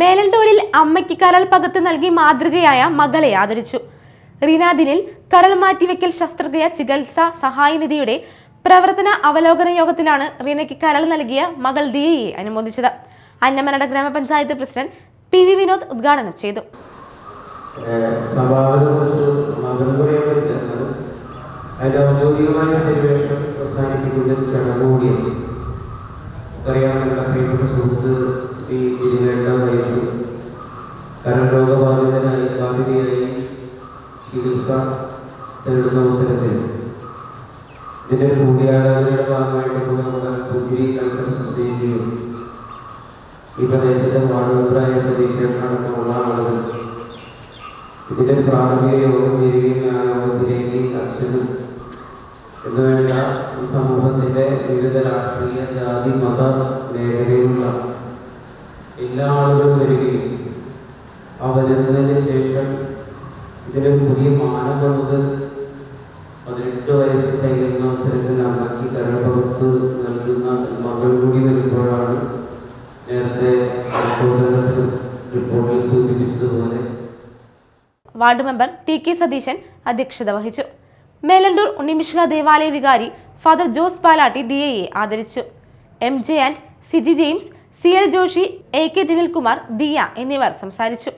മേലണ്ടൂരിൽ അമ്മയ്ക്ക് കരൾ പകത്ത് നൽകി മാതൃകയായ മകളെ ആദരിച്ചു. റിനാദിനിൽ കരൾ മാറ്റിവെക്കൽ ശസ്ത്രക്രിയ ചികിത്സ സഹായനിധിയുടെ പ്രവർത്തന അവലോകന യോഗത്തിലാണ് റീനയ്ക്ക് കരൾ നൽകിയ മകൾ ദിയയെ അനുമോദിച്ചത്. അന്നമനട ഗ്രാമപഞ്ചായത്ത് പ്രസിഡന്റ് പി വി വിനോദ് ഉദ്ഘാടനം ചെയ്തു. ഔദ്യോഗികമായ അന്വേഷണം ചടങ്ങ് കൂടിയാണ്. പ്രിയപ്പെട്ട സുഹൃത്ത് കരൾ രോഗബാധിതനായി ബാധിതയായി ചികിത്സ തേടുന്ന അവസരത്തിൽ. ഇതിന്റെ കൂടിയാലോചനയുടെ ഭാഗമായിട്ട് നമ്മുടെ പുതിരി കൾച്ചർ സൊസൈറ്റിയും ഈ പ്രദേശത്തെ വാർഡ് മെമ്പറായ സതീശനടക്കമുള്ള ആളുകൾ ഇതിന്റെ പ്രാഥമിക യോഗം ചേരുകയും ആ യോഗത്തിലേക്ക് അച്ഛനും എന്നുവേണ്ട സമൂഹത്തിന്റെ വിവിധ രാഷ്ട്രീയ ജാതി മത മേഖലയിലുള്ള ആ വചനത്തിന് ശേഷം ഇതിന് പുതിയ മാനം വന്നത് പതിനെട്ട് വയസ്സ് തികയുന്ന അവസരത്തിൽ അമ്മയ്ക്ക് കരപകത്ത് നൽകുന്ന മകൾ കൂടി നൽകുമ്പോഴാണ് നേരത്തെ റിപ്പോർട്ടിൽ സൂചിപ്പിച്ചതുപോലെ ward member T K Satheesan അധ്യക്ഷത വഹിച്ചു. മേലണ്ടൂർ ഉണ്ണിമിശ്ര ദേവാലയ വികാരി ഫാദർ ജോസ് പാലാട്ടി ദിയയെ ആദരിച്ചു. M J and Siji James C L Joshy A K Dinilkumar Diya എന്നിവർ സംസാരിച്ചു.